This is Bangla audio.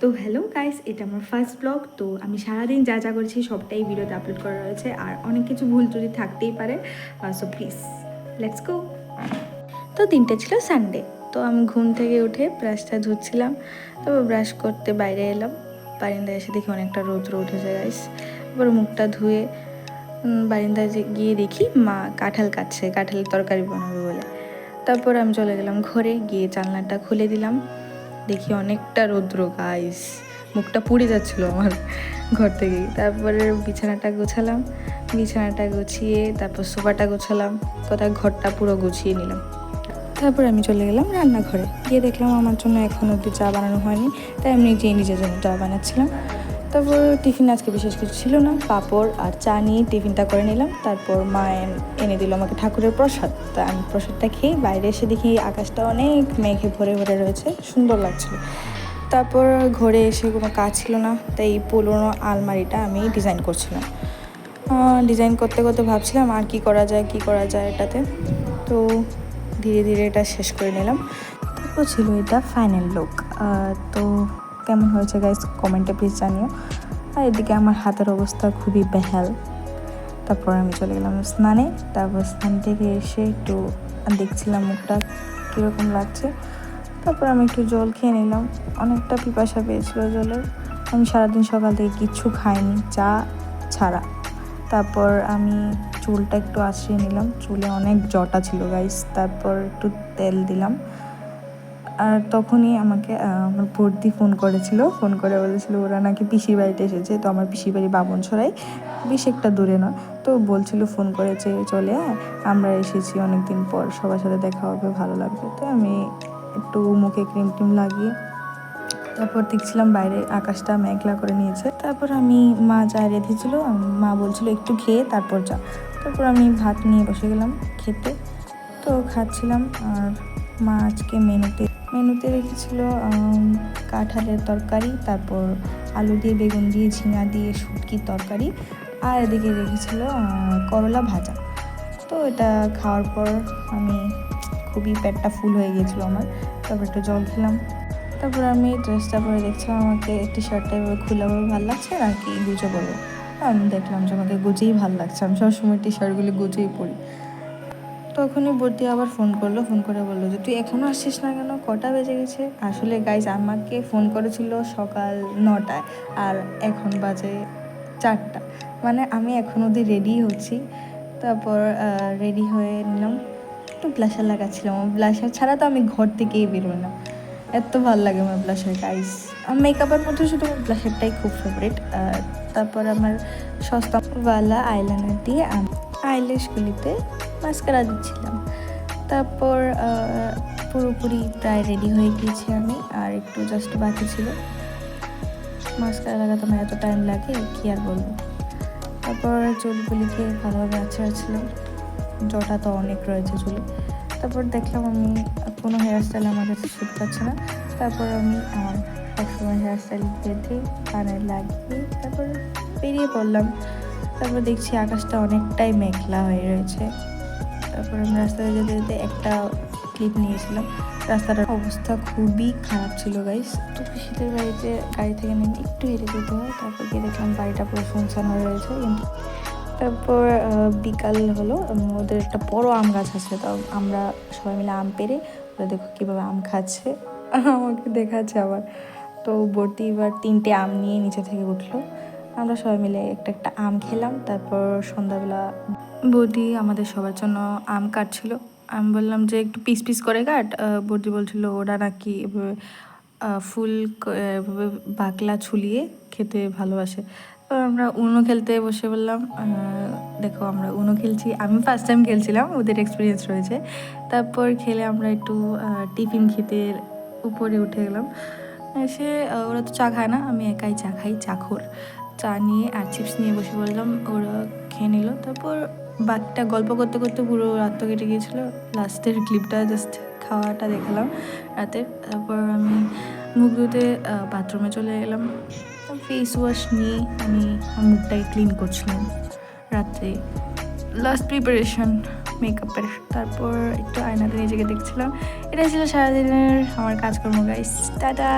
তো হ্যালো গাইস এটা আমার ফার্স্ট ব্লগ তো আমি সারাদিন যা যা করেছি সবটাই ভিডিওতে আপলোড করা রয়েছে, আর অনেক কিছু ভুল ত্রুটি থাকতেই পারে সো প্লিজ লেটস গো তো দিনটা ছিল সানডে তো আমি ঘুম থেকে উঠে ব্রাশটা ধুচ্ছিলাম, তারপর ব্রাশ করতে বাইরে এলাম বারিন্দায় এসে দেখি অনেকটা রৌদ্র উঠেছে গাইস তারপর মুখটা ধুয়ে বারিন্দায় গিয়ে দেখি মা কাঁঠাল কাটছে, কাঁঠালের তরকারি বানাবে বলে, তারপর আমি চলে গেলাম ঘরে, গিয়ে জানলাটা খুলে দিলাম দেখি অনেকটা রৌদ্র গাইস মুখটা পুড়ে যাচ্ছিল আমার ঘর থেকে। তারপরে বিছানাটা গোছালাম, বিছানাটা গুছিয়ে তারপর সোফাটা গোছালাম কোথায় ঘরটা পুরো গুছিয়ে নিলাম। তারপর আমি চলে গেলাম রান্নাঘরে। গিয়ে দেখলাম আমার জন্য এখন অব্দি চা বানানো হয়নি, তাই আমি নিজেই নিজের জন্য চা বানাচ্ছিলাম। তারপর টিফিন আজকে বিশেষ কিছু ছিল না। পাঁপড় আর চা নিয়ে টিফিনটা করে নিলাম। তারপর মা এনে দিল আমাকে ঠাকুরের প্রসাদ। তা আমি প্রসাদটা খেয়ে বাইরে এসে দেখি আকাশটা অনেক মেঘে ভরে ভরে রয়েছে। সুন্দর লাগছিল। তারপর ঘরে এসে কোনো কাজ ছিল না। তাই এই পুরোনো আলমারিটা আমি ডিজাইন করছিলাম। ডিজাইন করতে করতে ভাবছিলাম আর কি করা যায়, কি করা যায় এটাতে। তো ধীরে ধীরে এটা শেষ করে নিলাম। তারপর ছিল এটা ফাইনাল লুক তো কেমন হয়েছে গাইস কমেন্টে প্লিজ জানিও। আর এদিকে আমার হাতের অবস্থা খুবই বেহাল। তারপর আমি চলে গেলাম স্নানে। তারপর স্নান থেকে এসে একটু দেখছিলাম মুখটা কীরকম লাগছে। তারপর আমি একটু জল খেয়ে নিলাম। অনেকটা পিপাসা পেয়েছিল জলের। আমি সারাদিন সকাল থেকে কিচ্ছু খাইনি, চা ছাড়া। তারপর আমি চুলটা একটু আশ্রিয়ে নিলাম। চুলে অনেক জটা ছিল গাইস তারপর একটু তেল দিলাম। আর তখনই আমাকে আমার ভর্তি ফোন করেছিল। ফোন করে বলেছিল, ওরা নাকি পিসির বাড়িতে এসেছে, তো আমার পিসির বাড়ি বামন ছড়াই। বেশ একটা দূরে নয় তো বলছিল, ফোন করেছে, চলে আমরা এসেছি অনেক দিন পর, সবার সাথে দেখা হবে, ভালো লাগবে। তো আমি একটু মুখে ক্রিম টিম লাগিয়ে তারপর দেখছিলাম বাইরে আকাশটা মেঘলা করে নিয়েছে। তারপর আমি মা যা রেঁধেছিল, মা বলছিল, একটু খেয়ে তারপর যা। তারপর আমি ভাত নিয়ে বসে গেলাম খেতে। তো খাচ্ছিলাম, আর মা আজকে মেনুতে মেনুতে রেখেছিল কাঁঠালের তরকারি, তারপর আলু দিয়ে বেগুন দিয়ে ঝিঙা দিয়ে শুটকির তরকারি, আর এদিকে রেখেছিল করলা ভাজা। তো এটা খাওয়ার পর আমি খুবই পেটটা ফুল হয়ে গিয়েছিল আমার, তারপর একটু জল খেলাম। তারপর আমি ড্রেসটা পরে দেখছিলাম, আমাকে টি শার্টটা এভাবে খুলে আমার ভালো লাগছে, নাকি গুজে পরবো আমি দেখলাম যে আমাকে গুজেই ভালো লাগছে, আমি সবসময় টি শার্টগুলি গুজেই পরি। তখনই বর্দি আবার ফোন করল ফোন করে বলল যে, তুই এখনও আসছিস না কেন? কটা বেজে গেছে? আসলে গাইজ আমাকে ফোন করেছিল সকাল নটায় আর এখন বাজে চারটা। মানে আমি এখন অবধি রেডি হচ্ছি। তারপর রেডি হয়ে নিলাম। একটু ব্লাশার লাগাচ্ছিলাম। ব্লাশার ছাড়া তো আমি ঘর থেকেই বেরোই না। এত ভালো লাগে আমার ব্লাশার গাইস মেকআপের মধ্যে শুধু আমার ব্লাশারটাই খুব ফেভারিট তারপর আমার সস্তাওয়ালা আইলাইনার দিয়ে আমি আইল্যাশগুলিতে মাস্কারা দিচ্ছিলাম। তারপর পুরোপুরি প্রায় রেডি হয়ে গিয়েছি আমি, আর একটু জাস্ট বাকি ছিল। মাস্কারা লাগাতে আমার এত টাইম লাগে, কি আর বলব। তারপর চুলগুলিকে ভালোভাবে আছড়াচ্ছিলাম। জটা তো অনেক রয়েছে চুলে। তারপর দেখলাম আমি কোনো হেয়ার স্টাইল আমার কাছে শ্যুট পাচ্ছে না। তারপর আমি আমার সবসময় হেয়ার স্টাইল বেঁধে কানে লাগিয়ে তারপর বেরিয়ে পড়লাম। তারপর দেখছি আকাশটা অনেকটাই মেঘলা হয়ে রয়েছে। তারপর আমি রাস্তায় যেতে যেতে একটা ক্লিপ নিয়েছিলাম। রাস্তাটার অবস্থা খুবই খারাপ ছিল গাইস তো শীতের বাড়িতে গাড়ি থেকে নেমে একটু হেঁটে যেতে হয়, তারপর গিয়ে দেখলাম বাড়িটা পুরো শুনশান হয়ে রয়েছে। কিন্তু তারপর বিকাল হলো ওদের একটা বড় আম গাছ আছে, তো আমরা সবাই মিলে আম পেরে ওরা দেখো কীভাবে আম খাচ্ছে, আমাকে দেখাচ্ছে আবার। তো বর্তি এবার তিনটে আম নিয়ে নিচে থেকে উঠল। আমরা সবাই মিলে একটা একটা আম খেলাম, তারপর সন্ধ্যাবেলা বৌদি আমাদের সবার জন্য আম কাটছিল। আমি বললাম যে একটু পিস পিস করে কাট। বৌদি বলছিল ওরা নাকি ফুল এভাবে বাকলা ছুলিয়ে খেতে ভালোবাসে। আমরা উনো খেলতে বসে বললাম দেখো আমরা উনো খেলছি। আমি ফার্স্ট টাইম খেলছিলাম, ওদের এক্সপিরিয়েন্স রয়েছে। তারপর খেলে আমরা একটু টিফিন খেতে উপরে উঠে গেলাম। এসে ওরা তো চা খায় না, আমি একাই চা খাই চাখর চা নিয়ে আর চিপস নিয়ে বসে বললাম ওরা খেয়ে নিল। তারপর বাকিটা গল্প করতে করতে পুরো রাত তো কেটে গিয়েছিল। লাস্টের ক্লিপটা জাস্ট খাওয়াটা দেখালাম রাতের। তারপর আমি মুখ ধুতে বাথরুমে চলে গেলাম ফেস ওয়াশ নিয়ে আমি মুখটাকে ক্লিন করছিলাম রাত্রে লাস্ট প্রিপারেশন মেকআপের তারপর একটু আয়নাতে নিজেকে দেখছিলাম। এটা ছিল সারাদিনের আমার কাজকর্ম গাইস টাটা!